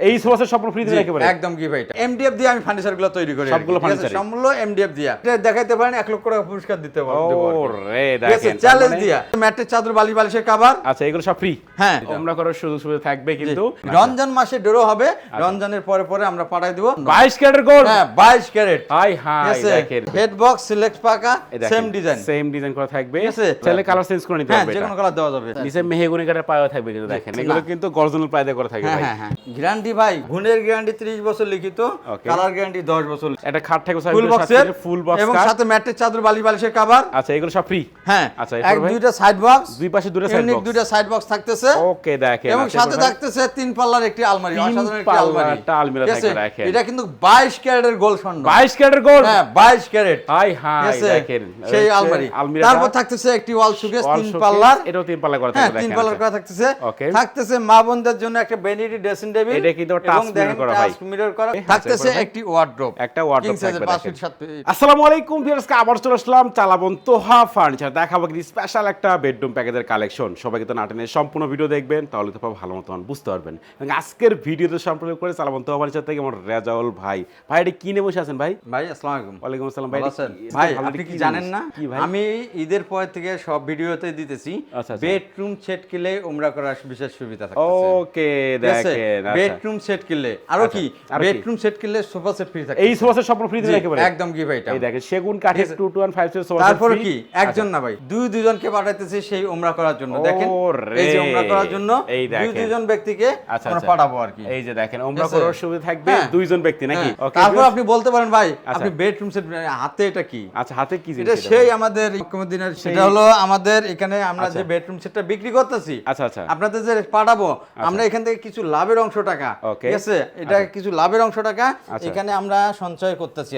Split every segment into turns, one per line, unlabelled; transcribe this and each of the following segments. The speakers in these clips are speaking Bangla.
এই সোফাসের স্বপ্ন ফ্রি দিলে একেবারে।
একদম কি ভাই এমডিএফ দিয়ে আমি ফার্নিচারগুলো তৈরি করি
সবগুলো furniture-ই?
সম্পূর্ণ এমডিএফ দিয়া। এটা দেখাইতে পারেন এক লক্ষ টাকা পুরস্কার দিতে পারব।
ও রে দেখেন
চ্যালেঞ্জ
মানে-
দিয়া। ম্যাটের চাদর বালি বালিশের কাবার
আচ্ছা এগুলো সব ফ্রি
হ্যাঁ।
আমরা করার সুযোগ সুবিধা থাকবে কিন্তু।
রমজান মাসে ডোরো হবে।
আচ্ছা।
রমজানের পরে পরে আমরা পাঠাই দিব।
22 ক্যারেটের গোল্ড
হ্যাঁ বাইশ ক্যারেট।
হাই হাই দেখেন।
হেড বক্স সিলেক্ট পাকা সেম ডিজাইন
সেম ডিজাইন করা থাকবে? চাইলে কালার চেঞ্জ করে নিতে
হ্যাঁ যে
এটা।
কোনো কালার দেওয়া যাবে।
নিচে মেহগনি কাটার পায়ও থাকবে কিন্তু দেখেন। এগুলো কিন্তু গর্জনাল প্রায় করা থাকবে
হ্যাঁ
ভাই।
হ্যাঁ হ্যাঁ। গ্যারান্টি ভাই। গুণের গ্যারান্টি 30 বছর লিখিত কালার গ্যারান্টি 10 বছর
এটা খাট থেকে
ফুল বক্সের
ফুল বক্স
এবং সাথে ম্যাটের চাদর বালি বালিশের কভার
আচ্ছা এগুলো সব ফ্রি
হ্যাঁ
আচ্ছা,
এক দুইটা সাইড বক্স
দুই পাশে দুটো সাইড বক্স
দুইটা সাইড বক্স থাকতেছে।
ওকে দেখেন
এবং
আচ্ছা,
সাথে থাকতেছে তিন পাল্লার একটি আলমারি অসাধারণ একটি আলমারি।
একটা আলমিরা? থাকবে, দেখেন।
এটা কিন্তু 22 ক্যারেটের গোল্ড স্বর্ণ।
22 ক্যারেটের গোল্ড
হ্যাঁ 22 ক্যারেট।
হাই হাই দেখেন
সেই আলমারি। তারপর থাকতেছে একটি ওয়াল
wall
তিন পাল্লার।
এটাও তিন পাল্লা করা
হ্যাঁ তিন পাল্লার
আচ্ছা।
করা থাকতেছে। থাকতেছে মা বোনদের জন্য একটা বেনিটি ড্রেসিং টেবিল
এটা কিন্তু mirror করা ভাই।
মিরর করা।
আচ্ছা,
থাকতেছে একটি ওয়ার্ড্রোব
একটা wardrobe থাকবে
5
দেখেন।
ফিট 7 ফিট
আসসালামু আলাইকুম ভিউয়ার্সকে আবার চলে আসলাম চালাবন তোহা ফার্নিচার দেখাবো কিন্তু স্পেশাল একটা বেডরুম প্যাকেজের কালেকশন সবাই কিন্তু নাটেনের সম্পূর্ণ ভিডিও দেখবেন তাহলে তো ভালো মতন বুঝতে পারবেন। এবং আজকের ভিডিওতে সম্পর্ক করে চালাবন তোহা ফার্নিচার থেকে আমার রেজাউল ভাই। ভাই এটা কিনে বসে আছেন ভাই?
ভাই আসসালামু আলাইকুম।
ওয়ালাইকুম আসসালাম ভাই
আছেন? ভাই আপনি কি জানেন না?
কি ভাই?
আমি ঈদের পর থেকে সব ভিডিওতে দিতেছি।
আচ্ছা, আচ্ছা।
বেডরুম সেট কিনলে উমরা করার বিশেষ সুবিধা থাকতেছে।
ওকে দেখেন আচ্ছা।
বেডরুম সেট কিনলে। আরও
আচ্ছা,
কি? বেডরুম সেট কিনলে সোফা সেট ফ্রি থাকে
এই সোফাসের স্বপ্ন ফ্রি দিলে
একদম কি ভাই এটা
এই দেখেন সেগুন কাঠের 2215 সোফা
তারপরে কি? একজন না ভাই দুই দুজনকে পাঠাইতেছি সেই উমরা করার জন্য। দেখেন এই যে উমরা করার জন্য দুই দুজন ব্যক্তিকে
আচ্ছা
আমরা
আচ্ছা।
পাঠাবো আর কি।
এই যে দেখেন
আছে?
করার সুবিধা থাকবে
হ্যাঁ।
দুইজন ব্যক্তি নাকি?
হ্যাঁ। তারপর আপনি বলতে পারেন ভাই
আচ্ছা।
আপনি বেডরুম সেট হাতে এটা কি?
আচ্ছা হাতে কি
এটা সেই আমাদের দিনের সেটা হলো আমাদের এখানে আমরা যে বেডরুম সেটটা বিক্রি করতেছি।
আচ্ছা আচ্ছা।
আপনাদের যে পাঠাবো আমরা এখান থেকে কিছু লাভের অংশ টাকা ঠিক আছে? এটা কিছু লাভের অংশ টাকা। এখানে আমরা সঞ্চয় করতেছি?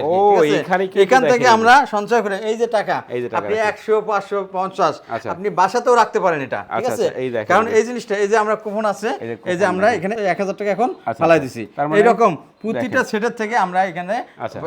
এখানে
থেকে আমরা সঞ্চয় করে এই যে টাকা আপনি একশো পাঁচশো পঞ্চাশ।
আচ্ছা।
আপনি বাসাতেও রাখতে পারেন এটা ঠিক
আচ্ছা,
আছে?
আচ্ছা,
কারণ এই জিনিসটা এই যে আমরা কুপন আছে
এই যে
আমরা এখানে এক হাজার টাকা এখন ফালাই। দিছি।
মানে
প্রতিটা সেটের থেকে আমরা এখানে।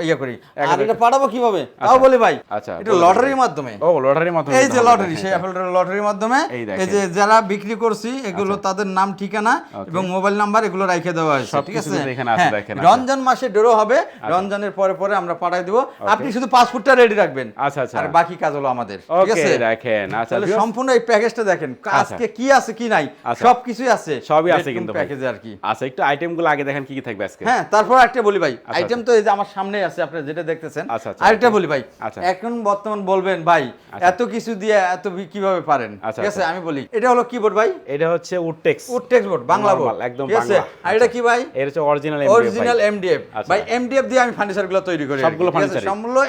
ইয়ে করি। আর এটা পাঠাবো কীভাবে? তাও বলি ভাই এটা লটারির মাধ্যমে।
ও লটারির মাধ্যমে
এই যে লটারি সেই অ্যাপেলটার লটারির মাধ্যমে
এই
যে যারা বিক্রি করছি এগুলো তাদের নাম ঠিকানা এবং মোবাইল নাম্বার এগুলো রাখে দেওয়া হয়েছে ঠিক আছে? হ্যাঁ। রমজান মাসে ডোরো হবে রমজানের পরে পরে আমরা পাঠাই দিব। আপনি শুধু পাসপোর্টটা রেডি রাখবেন।
আচ্ছা, আচ্ছা।
আর বাকি কাজ হলো আমাদের ঠিক আছে?
দেখেন আচ্ছা
সম্পূর্ণ এই প্যাকেজটা দেখেন আজকে কি আছে কি নাই
আচ্ছা।
সবকিছুই আছে
সবই আছে কিন্তু
প্যাকেজে আর কি।
আচ্ছা একটু আইটেমগুলো আগে দেখেন কি কি থাকবে আজকে?
হ্যাঁ তারপর একটা বলি ভাই আইটেম তো এই যে আমার সামনে আছে যেটা দেখতেছেন
আচ্ছা, আচ্ছা,
আরেকটা বলি ভাই
আচ্ছা।
এখন বর্তমান বলবেন ভাই এত কিছু দিয়ে এত কীভাবে পারেন?
আচ্ছা,
ঠিক আছে
আচ্ছা।
আমি বলি এটা হলো কিবোর্ড ভাই?
এটা হচ্ছে woodtex
wood text board Bangla board
একদম বাংলা।
আর এটা কি ভাই?
এর হচ্ছে অরিজিনাল
অরিজিনাল এমডিএফ
আচ্ছা।
ভাই এমডিএফ দিয়ে আমি ফার্নিচারগুলো তৈরি করি
সবগুলো
আছে?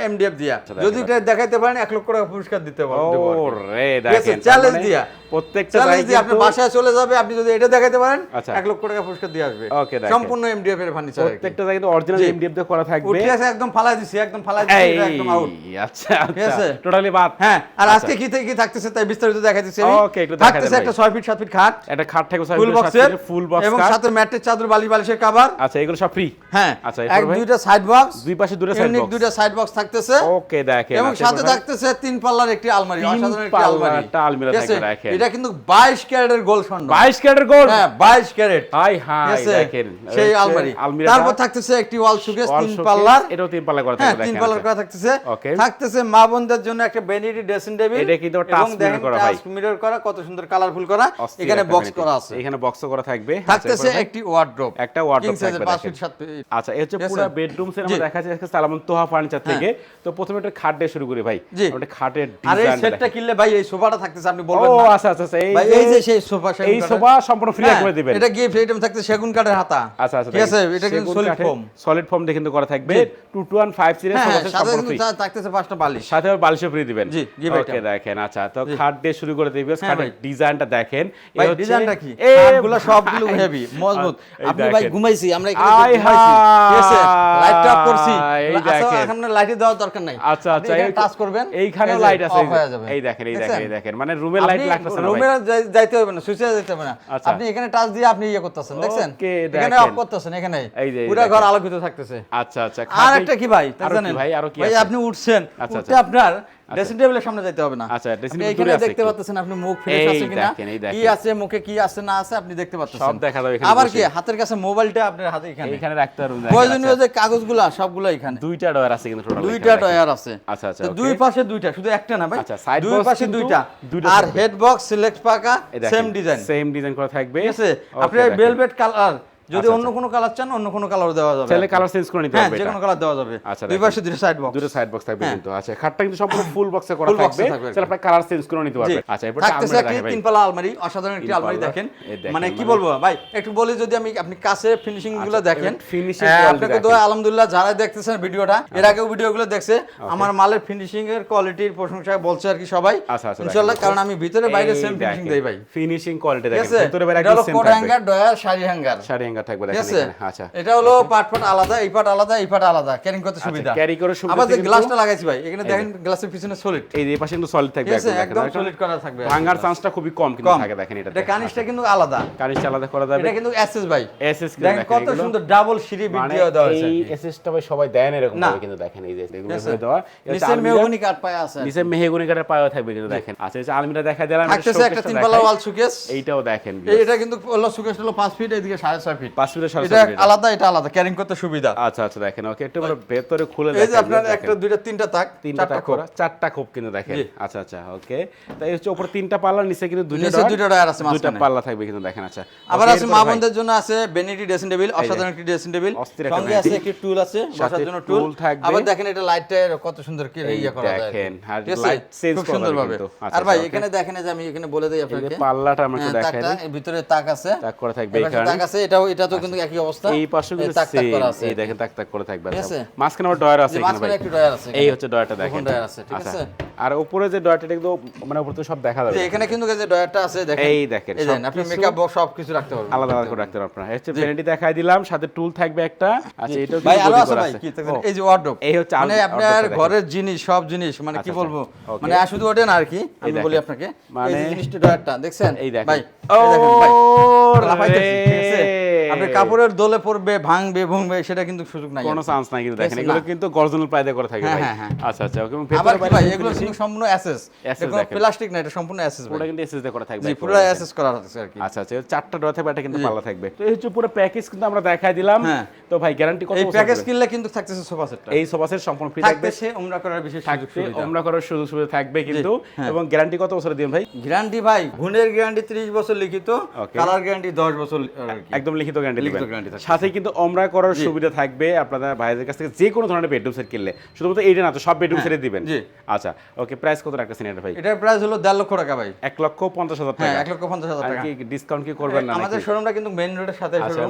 এমডিএফ দিয়া।
আচ্ছা,
যদি। এটা দেখাইতে পারেন এক লক্ষ টাকা পুরস্কার দিতে পারব
ও
দেবো আর কি।
রে
ঠিক আছে,
দেখেন
challenge
তার মানে
দিয়া।
প্রত্যেকটা জায়গায়
দিয়ে বাসায় চলে যাবে আপনি যদি এটা দেখাইতে পারেন
আচ্ছা।
এক লক্ষ টাকা পুরস্কার দিয়ে আসবে।
দেখেন।
সম্পূর্ণ এমডিএফ এর ফার্নিচার
প্রত্যেকটা কিন্তু অরিজিনাল এমডিএফ দিয়ে করা থাকবে।
উঠে আছে একদম ফালাই দিছি একদম ফালাই দিছি একদম আউট
আচ্ছা আচ্ছা। টোটালি বাদ।
হ্যাঁ আর
আচ্ছা।
আজকে কি থেকে কি থাকতেছে তাই বিস্তারিত আমি।
Okay, একটু
থাকতেছে একটা 6 ফিট 7 ফিট খাট।
একটা খাট থাকবে
ফুল বক্সের
ফুল বক্স
এবং সাথে ম্যাটের চাদর বালি বালিশের কভার
আচ্ছা এগুলো সব ফ্রি
হ্যাঁ
আচ্ছা,
এক দুইটা সাইড বক্স
দুই পাশে দুটো সাইড বক্স
দুইটা সাইড বক্স থাকতেছে।
ওকে দেখেন
এবং
আচ্ছা,
সাথে থাকতেছে তিন পাল্লার একটি আলমারি অসাধারণ একটি আলমারি।
একটা আলমিরা থাকবে, দেখেন।
এটা কিন্তু 22 ক্যারেটের গোল্ড স্বর্ণ।
22 ক্যারেটের গোল্ড
হ্যাঁ 22 ক্যারেট।
হাই হাই দেখেন
সেই আলমারি। তারপর থাকতেছে একটি ওয়াল
wall
তিন পাল্লার।
এটাও তিন পাল্লা করা
হ্যাঁ
থাকবে
তিন পাল্লার
আচ্ছা।
করা থাকতেছে।
Okay.
থাকতেছে মা বোনদের জন্য একটা বেনিটি ড্রেসিং টেবিল
এটা কিন্তু touch mirror করা ভাই।
মিরর করা কত সুন্দর কালারফুল করা। এখানে বক্স করা আছে।
এখানে বক্স করা থাকবে। আচ্ছা,
থাকতেছে একটি ওয়ার্ড্রোব
একটা
সাইজের
থাকবে
5
দেখেন।
ফিট 7 ফিট
আচ্ছা এই হচ্ছে পুরো বেডরুম সেট
হ্যাঁ।
আমরা দেখাচ্ছি আজকে সালামন তোহা ফার্নিচার থেকে। তো প্রথমে একটা খাট দিয়ে শুরু করি ভাই। ওটা খাটের
আর
ডিজাইন
সেটটা কিনলে ভাই এই সোফাটা থাকতেছে আপনি বলবেন না।
আচ্ছা আচ্ছা আচ্ছা,
এই যে সেই সোফা
এই সোফা সম্পূর্ণ ফ্রি করে দিবেন।
এটা গিফট আইটেম থাকতে সেগুন কাঠের হাতা?
আচ্ছা আচ্ছা
ঠিক আছে এটা কিন্তু সলিড ফোম
সলিড ফোম দিয়ে কিন্তু করা থাকবে। 2215 সিরিজ
হ্যাঁ সাথে
সম্পূর্ণ ফ্রি
থাকতেছে পাঁচটা বালিশ।
সাথে বালিশও ফ্রি দিবেন।
জি, give
ওকে দেখেন আচ্ছা তো খাট দিয়ে শুরু করে দিবেন
হ্যাঁ
খাটের ডিজাইনটা দেখেন। এ
ভাই
হচ্ছে-
ডিজাইনটা কি?
ভাই।
সবগুলো হেভি মজবুত। আপনি ভাই ঘুমাইছি আমরা এখানে ঘুমাইছি। ঠিক আছে লাইটটা অফ করছি।
এই
আচ্ছা,
দেখেন।
এখন লাইটে দেওয়ার দরকার নাই।
আচ্ছা আচ্ছা এই-
টাচ করবেন
এইখানেও
এই যে
লাইট আছে
হয়ে
এই দেখেন এই দেখেন এই দেখেন। মানে রুমের লাইট
আপনি
না
রুমে যাইতে হবে না সুইচে যাইতে হবে না।
আচ্ছা।
আপনি এখানে টাচ দিয়ে আপনি ইয়ে করতেছেন দেখছেন? এখানে অফ করতেছেন এখানে পুরো ঘর আলোকিত থাকতেছে।
আচ্ছা আচ্ছা।
আর একটা কি ভাই? জানেন?
ভাই? আর কি
ভাই আপনি উঠছেন
আচ্ছা,
উঠতে
আচ্ছা।
আপনার ড্রেসিং টেবিলের সামনে যাইতে হবে না।
আচ্ছা,
আপনি
table
এখানে দেখতে পাচ্ছেন আপনি মুখ ফ্রেশ আছে কিনা। কি আছে মুখে কি আছে না আছে আপনি দেখতে পাচ্ছেন।
সব দেখা যাবে এখানে
আবার কি হাতের কাছে মোবাইলটা আপনার হাতে এখানে?
এখানে রাখতে পারবেন
প্রয়োজনীয়
আচ্ছা।
যে কাগজগুলা সবগুলো এখানে।
দুইটা ডয়ার আছে কিন্তু টোটাল
দুইটা টয়ার আছে।
আচ্ছা, আচ্ছা,
দুই পাশে দুইটা শুধু একটা না ভাই।
আচ্ছা, side
দুই পাশে দুইটা।
দুইটা
আর। হেড বক্স সিলেক্ট পাকা সেম ডিজাইন
সেম ডিজাইন করা থাকবে।
ঠিক আছে?
Okay,
আপনি
দেখেন।
ভেলভেট কালার যদি
আচ্ছা,
অন্য কোনো কালার চান অন্য কোনো কালার দেওয়া যাবে।
চাইলে কালার চেঞ্জ করে নিতে
হ্যাঁ
পারবে
যে কোনো কালার দেওয়া যাবে।
আচ্ছা,
দুই পাশে দুটো সাইড বক্স
দুটো সাইড বক্স থাকবে
হ্যাঁ।
কিন্তু। আচ্ছা খাটটা কিন্তু সম্পূর্ণ ফুল বক্সে করা থাকবে।
থাকবে।
চাইলে আপনি কালার চেঞ্জ করে নিতে পারবে আচ্ছা এরপর
থাকতেছে একটি তিন পাল্লা আলমারি অসাধারণ একটি আলমারি দেখেন। মানে কি
মানে-
বলব? ভাই একটু বলি যদি আমি আপনি কাছে ফিনিশিংগুলো
আচ্ছা,
দেখেন। হ্যাঁ, আপনাকে। দোয়া আলহামদুলিল্লাহ যারা দেখতেছেন ভিডিওটা এর আগেও ভিডিওগুলো দেখছে। আমার মালের ফিনিশিং এর কোয়ালিটির প্রশংসা বলছে আর কি সবাই।
আচ্ছা, আচ্ছা,
ইনশাআল্লাহ কারণ আমি ভিতরে বাইরে সেম ফিনিশিং দেই ভাই।
ফিনিশিং কোয়ালিটি দেখেন। ভিতরে বাইরে
এটা
একদম
হলো
same
coat hanger drawer sari hanger.
Sari hanger থাকবে
ঠিক
দেখেন
আছে?
আচ্ছা।
এটা হলো পাট পাট আলাদা এই পাট আলাদা এই পাট আলাদা ক্যারিং করতে সুবিধা।
carry করে সুবিধা
আবার যে গ্লাসটা লাগাইছি ভাই। এখানে দেখেন গ্লাসের পিছনে সলিড
এই যে পাশে কিন্তু সলিড থাকবে একদম
সলিড করা থাকবে।
ভাঙার চান্সটা খুবই কম কিন্তু থাকে দেখেন এটা
এটা কানিসটা কিন্তু আলাদা।
কানিশ আলাদা করা যাবে।
এটা কিন্তু এসএস ভাই।
এসএস
দেখেন কত সুন্দর ডাবল সিঁড়ি বিট
মানে
দিয়ে দেওয়া হয়েছে।
এই এসএসটা ভাই সবাই দেন এরকম। ভাবে কিন্তু দেখেন এই যে এগুলো করে দেওয়া। আলমিরা,
মেহগনি কাঠ পায়া আছে।
নিচে মেহগনি কাঠের পায়া থাকবে কিন্তু দেখেন। আচ্ছা এই যে আলমিরা দেখা দিলাম
একটা
showcase-টা
তিন পাল্লা ওয়াল সুকেস
এইটাও দেখেন
এটা কিন্তু সুকেস হলো পাঁচ ফিট এদিকে সাড়ে ছয় ফিট এটা। আলাদা এটা আলাদা। ক্যারিং করতে সুবিধা।
আচ্ছা আচ্ছা দেখেন ওকে একটু আমরা ভেতরে খুলে
এই যে আপনার একটা দুইটা তিনটা তাক
তিনটা তাক করা চারটা খোপ কিন্তু দেখেন। আচ্ছা আচ্ছা ওকে তাই হচ্ছে উপরে তিনটা পাল্লা নিচে কিন্তু দুইটা
নিচে দুইটা ডয়ার আছে
দুইটা পাল্লা থাকবে কিন্তু দেখেন আচ্ছা।
আবার আছে মা বোনদের জন্য আছে বেনিটি ড্রেসিং টেবিল অসাধারণ একটি ড্রেসিং টেবিল সঙ্গে আছে একটি টুল আছে বসার জন্য টুল
থাকবে।
আবার দেখেন এটা লাইটটা কত সুন্দর কি ইয়ে করা যায়।
দেখেন, আর করা
সুন্দর ভাবে
আচ্ছা,
আর ভাই
আচ্ছা,
এখানে দেখেন যে আমি এখানে বলে দেই আপনাকে।
পাল্লাটা আমাকে
হ্যাঁ,
দেখাই
তাকটা,
দিই।
এর ভিতরে তাক আছে।
তাক করা থাকবে এখানে।
তাক আছে এটাও এটা তো কিন্তু একই অবস্থা।
এই পাশে কিন্তু এই দেখেন তাক তাক করে থাকবে। আচ্ছা। মাঝখানে আবার ডয়ার আছে এখানে ভাই। এই হচ্ছে ডয়ারটা দেখেন।
ডয়ার আছে ঠিক
আচ্ছা।
আছে?
আর উপরে যে ডয়ারটা মানে উপরে তো সব দেখা যাবে।
এখানে কিন্তু যে ডয়ারটা আছে দেখেন।
এই দেখেন,
আপনি মেকআপ বক্স সব কিছু রাখতে পারবেন।
আলাদা আলাদা করে রাখতে পারবেন আপনারা। হচ্ছে ভ্যানিটি দেখাই দিলাম সাথে টুল থাকবে একটা। আচ্ছা এটাও
ভাই
body
আছে ভাই কি
ও,
এই যে ওয়ার্ডরোব
এই হচ্ছে
মানে আপনার ঘরের জিনিস সব জিনিস মানে কি
আচ্ছা,
বলব?
আচ্ছা,
মানে শুধু ওটা না আর কি আমি বলি আপনাকে। এই
মানে-
জিনিসটা ডয়ারটা দেখছেন?
এই দেখেন।
ভাই
ও।
লাফাইতেছে, ঠিক আছে? আপনি কাপড়ের দোলে পড়বে ভাঙবে ভুঙবে সেটা কিন্তু সুযোগ নাই
কোনো চান্স নাই কিন্তু দেখেন এগুলো কিন্তু গর্জনাল প্রায় দিয়ে করা থাকে ভাই। আচ্ছা আচ্ছা ওকে
আবার কি ভাই এগুলো কিন্তু সম্পূর্ণ অ্যাসেস
Access
এগুলো প্লাস্টিক না এটা সম্পূর্ণ অ্যাসেস
পুরো কিন্তু এসএস দিয়ে করা থাকবে
জি পুরো। অ্যাসেস করা আছে আর কি।
আচ্ছা আচ্ছা চারটা ড্র থাকবে এটা কিন্তু পাল্লা থাকবে। তো এই হচ্ছে পুরো প্যাকেজ কিন্তু আমরা দেখাই দিলাম।
হ্যাঁ।
তো ভাই গ্যারান্টি কত
এই প্যাকেজ কিনলে কিন্তু থাকতেছে সোফা সেটটা
এই সোফা সেট সম্পূর্ণ ফ্রি থাকবে।
থাকতেছে উমরা করার বিশেষ সুযোগ
থাকবে
সুবিধা।
আমরা করার সুযোগ সুবিধা থাকবে কিন্তু।
হ্যাঁ।
এবং গ্যারান্টি কত বছর দিবেন ভাই?
গ্যারান্টি ভাই গুণের গ্যারান্টি 30 বছর লিখিত কালার গ্যারান্টি 10 বছর
একদম লিখিত গ্যারান্টি। সাথে কিন্তু ওমরা করার সুবিধা থাকবে আপনাদের ভাইদের কাছ থেকে যে কোনো ধরনের বেডরুম সেট কিনলে। শুধুমাত্র এইটা না তো সব বেডরুম সেটে দিবেন। আচ্ছা ওকে প্রাইস কত রাখতেছেন এটা ভাই?
এটার প্রাইস হলো দেড় লক্ষ টাকা ভাই।
এক লক্ষ পঞ্চাশ হাজার
হ্যাঁ
টাকা।
এক লক্ষ পঞ্চাশ হাজার টাকা।
কি ডিসকাউন্ট কি করবেন না
আমাদের শোরুমটা কিন্তু মেইন রোডের সাথে
আচ্ছা,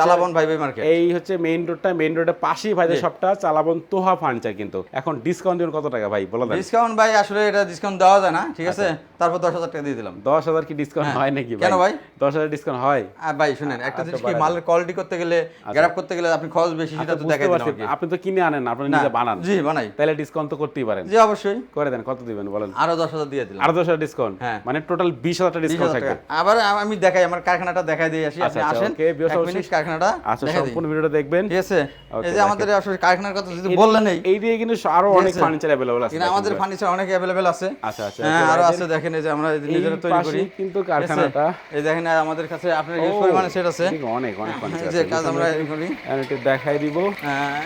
চালাবন ভাই ভাই মার্কেট
এই হচ্ছে মেইন রোডটা মেইন রোডের পাশেই ভাইদের সবটা চালাবন তোহা ফার্নিচার কিন্তু। এখন ডিসকাউন্ট দিবেন কত টাকা ভাই? বলে দেন।
ডিসকাউন্ট ভাই আসলে এটা ডিসকাউন্ট দেওয়া যায় না ঠিক আছে? তারপর দশ হাজার টাকা দিয়ে দিলাম।
দশ হাজার কি ডিসকাউন্ট
হ্যাঁ।
হয় নাকি
কেন ভাই?
দশ হাজার ডিসকাউন্ট হয়?
ভাই শুনেন একটা
আচ্ছা,
জিনিস কি মালের কোয়ালিটি করতে গেলে গ্যারাপ করতে গেলে আপনি খরচ বেশি সেটা
আচ্ছা,
তো
বুঝতে
দেখাই। দিলাম
আপনি তো কিনে আনেন আপনি নিজে বানান।
জি বানাই।
তাহলে ডিসকাউন্ট তো করতেই পারেন।
জি অবশ্যই।
করে দেন কত দিবেন বলেন?
আরও দশ হাজার দিয়ে দিলাম।
আরও দশ হাজার ডিসকাউন্ট
হ্যাঁ।
মানে টোটাল বিশ হাজার টাকা ডিসকাউন্ট থাকবে।
আবার আমি দেখাই আমার কারখানাটা দেখাই দিয়ে আসি। আপনি
আচ্ছা, আচ্ছা,
আসেন এক মিনিট কারখানাটা
আচ্ছা সম্পূর্ণ ভিডিওটা দেখবেন।
ঠিক আছে? এই যে আমাদের আসলে কারখানার কথা যদি বললেন এই
এই দিয়ে কিন্তু
আরও
অনেক ফার্নিচার অ্যাভেলেবল আছে
কিনা আমাদের ফার্নিচার অনেক অ্যাভেলেবেল আছে।
আচ্ছা, আচ্ছা,
হ্যাঁ
আরও
আছে দেখেন এই যে আমরা নিজেরা তৈরি করি।
কিন্তু কারখানাটা।
এই দেখেন আমাদের কাছে আপনার হিউজ পরিমাণে সেট আছে।
অনেক অনেক
যে কাজ আমরা করি
আমি একটু দেখাই দিব।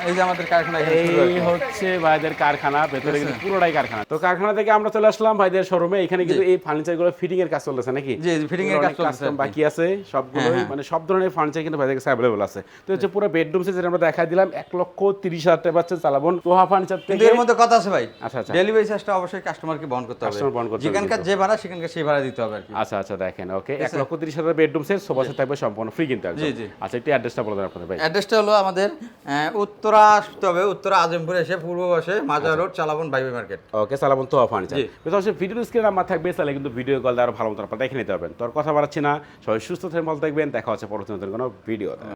এই যে আমাদের কারখানা
এই হচ্ছে ভাইদের কারখানা ভেতরে কিন্তু পুরোটাই কারখানা। তো কারখানা থেকে আমরা চলে আসলাম ভাইদের শোরুমে এখানে কিন্তু এই ফার্নিচারগুলো ফিটিং এর কাজ চলতেছে নাকি?
জি, fitting এর কাজ।
বাকি আছে সবগুলো
হ্যাঁ,
মানে সব ধরনের ফার্নিচার কিন্তু ভাইদের কাছে অ্যাভেলেবল আছে। তো হচ্ছে পুরো বেডরুম সেট আমরা দেখাই দিলাম। এক লক্ষ তিরিশ হাজার টাকা পাচ্ছে চালাবন তোহা ফার্নিচার থেকে।
এর মধ্যে কথা আছে ভাই।
আচ্ছা আচ্ছা।
ডেলিভারি চার্জটা অবশ্যই কাস্টমারকে বহন করতে হবে।
Customer বহন করতে হবে
যেখানকার যে ভাড়া সেখানকার সেই ভাড়া দিতে হবে আর কি।
আচ্ছা আচ্ছা দেখেন ওকে এক লক্ষ তিরিশ হাজার বেডরুম সেট সোফা সেট থাকবে সম্পূর্ণ ফ্রি কিন্তু।
জি, জি।
আচ্ছা একটু অ্যাড্রেসটা বলে দেন আপনাদের ভাই।
অ্যাড্রেসটা হলো আমাদের উত্তরা আসতে হবে উত্তরা আজিমপুর এসে পূর্ব পাশে মাজার রোড চালাবন বাইবে মার্কেট।
ওকে সালামন তো ফার্নিচার
জি।
ভিডিও স্ক্রিন আমার থাকবে তাহলে কিন্তু ভিডিও কল ভালো মতো আপনারা দেখে নিতে পারবেন। তোর কথা বাড়াচ্ছি না সবাই সুস্থ থাকবেন ভালো থাকবেন দেখা হচ্ছে পরবর্তী কোনো ভিডিও